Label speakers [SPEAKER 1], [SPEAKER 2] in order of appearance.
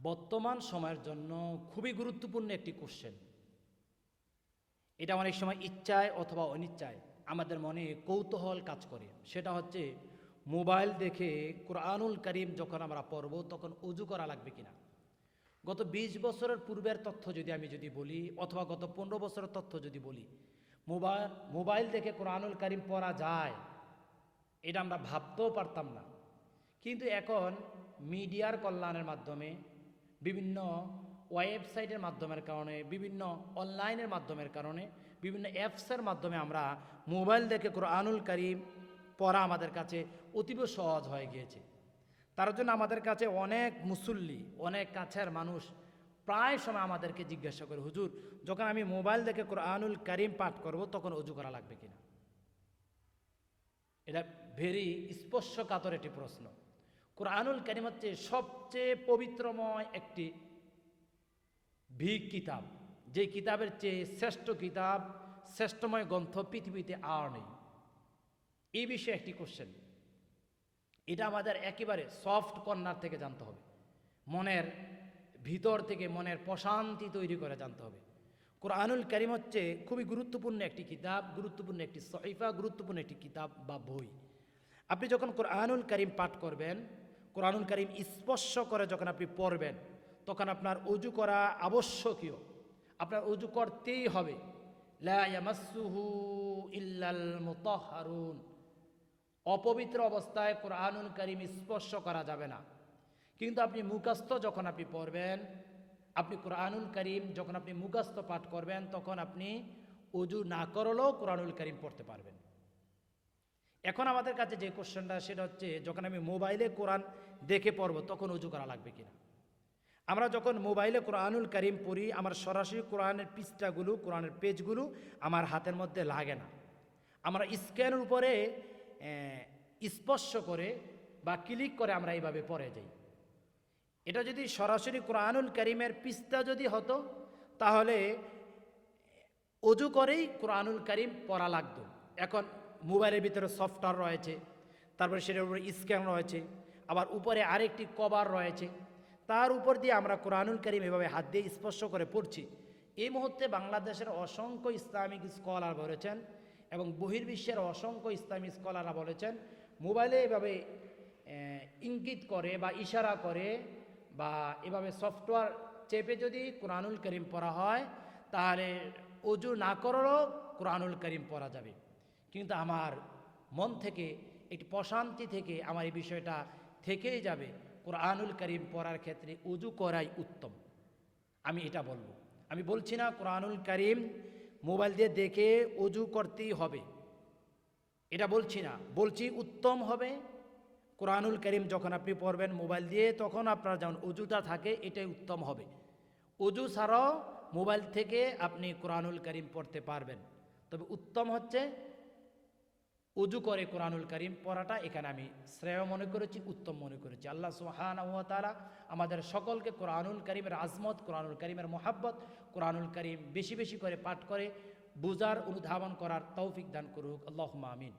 [SPEAKER 1] বর্তমান সময়ের জন্য খুবই গুরুত্বপূর্ণ একটি কোশ্চেন এটা অনেক সময় ইচ্ছায় অথবা অনিচ্ছায় আমাদের মনে কৌতূহল কাজ করে। সেটা হচ্ছে মোবাইল দেখে কোরআনুল করিম যখন আমরা পড়ব তখন উজু করা লাগবে কিনা? গত ২০ বছরের পূর্বের তথ্য যদি আমি যদি বলি অথবা গত পনেরো বছরের তথ্য যদি বলি, মোবাইল মোবাইল দেখে কোরআনুল করিম পড়া যায়, এটা আমরা ভাবতেও পারতাম না। কিন্তু এখন মিডিয়ার কল্যাণের মাধ্যমে বিভিন্ন ওয়েবসাইটের মাধ্যমের কারণে, বিভিন্ন অনলাইনের মাধ্যমের কারণে, বিভিন্ন অ্যাপসের মাধ্যমে আমরা মোবাইল দেখে কোরআনুল করিম পড়া আমাদের কাছে অতীব সহজ হয়ে গিয়েছে। তার জন্য আমাদের কাছে অনেক মুসল্লি, অনেক কাছের মানুষ প্রায় সময় আমাদেরকে জিজ্ঞাসা করে, হুজুর, যখন আমি মোবাইল দেখে কোরআনুল করিম পাঠ করব, তখন অজু করা লাগবে কিনা? এটা ভেরি স্পর্শকাতর একটি প্রশ্ন। কোরআনুল কারিম হচ্ছে সবচেয়ে পবিত্রময় একটি ভিক কিতাব। যে কিতাবের চেয়ে শ্রেষ্ঠ কিতাব, শ্রেষ্ঠময় গ্রন্থ পৃথিবীতে আর নেই। এই বিষয়ে একটি কোশ্চেন এটা আমাদের একেবারে সফট কর্নার থেকে জানতে হবে। মনের ভিতর থেকে মনের প্রশান্তি তৈরি করে জানতে হবে। কোরআনুল করিম হচ্ছে খুবই গুরুত্বপূর্ণ একটি কিতাব, গুরুত্বপূর্ণ একটি সহিফা, গুরুত্বপূর্ণ একটি কিতাব বা বই। আপনি যখন কোরআনুল করিম পাঠ করবেন কোরআনুল করিম স্পর্শ করে যখন আপনি পড়বেন, তখন আপনার অজু করা আবশ্যকীয়। আপনার অজু করতেই হবে। লা ইয়ামাসসুহু ইল্লাল অপবিত্র অবস্থায় কোরআনুল করিম স্পর্শ করা যাবে না। কিন্তু আপনি মুখস্থ যখন আপনি পড়বেন, আপনি কোরআনুল করিম যখন আপনি মুখস্থ পাঠ করবেন, তখন আপনি উজু না করলেও কোরআনুল করিম পড়তে পারবেন। এখন আমাদের কাছে যে কোশ্চেনটা, সেটা হচ্ছে যখন আমি মোবাইলে কোরআন দেখে পড়ব, তখন উজু করা লাগবে কিনা? আমরা যখন মোবাইলে কোরআনুল করিম পড়ি, আমার সরাসরি কোরআনের পৃষ্ঠাগুলো, কোরআনের পেজগুলো আমার হাতের মধ্যে লাগে না। আমরা স্ক্যানের উপরে স্পর্শ করে বা ক্লিক করে আমরা এইভাবে পড়ে যাই। এটা যদি সরাসরি কোরআনুল করিমের পৃষ্ঠা যদি হতো, তাহলে অজু করেই কোরআনুল করিম পড়া লাগতো। এখন মোবাইলের ভিতরে সফটওয়্যার রয়েছে, তারপরে সেটার উপরে স্ক্যান রয়েছে, আবার উপরে আরেকটি কভার রয়েছে। তার উপর দিয়ে আমরা কোরআনুল করিম এভাবে হাত দিয়ে স্পর্শ করে পড়ছি। এই মুহূর্তে বাংলাদেশের অসংখ্য ইসলামিক স্কলার বলেছেন এবং বহির্বিশ্বের অসংখ্য ইসলামিক স্কলাররা বলেছেন, মোবাইলে এভাবে ইঙ্গিত করে বা ইশারা করে বা এভাবে সফটওয়্যার চেপে যদি কোরআনুল করিম পড়া হয়, তাহলে অজু না করেও কোরআনুল করিম পড়া যাবে। কিন্তু আমার মন থেকে, একটি প্রশান্তি থেকে আমার এই বিষয়টা থেকেই যাবে। কোরআনুল করিম পড়ার ক্ষেত্রে উজু করাই উত্তম। আমি এটা বলব। আমি বলছি না কোরআনুল করিম মোবাইল দিয়ে দেখে উজু করতেই হবে। এটা বলছি না। বলছি উত্তম হবে। কোরআনুল করিম যখন আপনি পড়বেন মোবাইল দিয়ে, তখন আপনার যেমন উজুটা থাকে, এটাই উত্তম হবে। উজু ছাড়াও মোবাইল থেকে আপনি কোরআনুল করিম পড়তে পারবেন। তবে উত্তম হচ্ছে উজু করে কোরআনুল করিম পড়াটা এখানে আমি শ্রেয় মনে করেছি, উত্তম মনে করেছি। আল্লাহ সুহান আমাদের সকলকে কোরআনুল করিমের আজমত, কোরআনুল করিমের মোহাব্বত, কোরআনুল করিম বেশি বেশি করে পাঠ করে বুজার অনুধাবন করার তৌফিক দান করুক। আল্লাহ আমিন।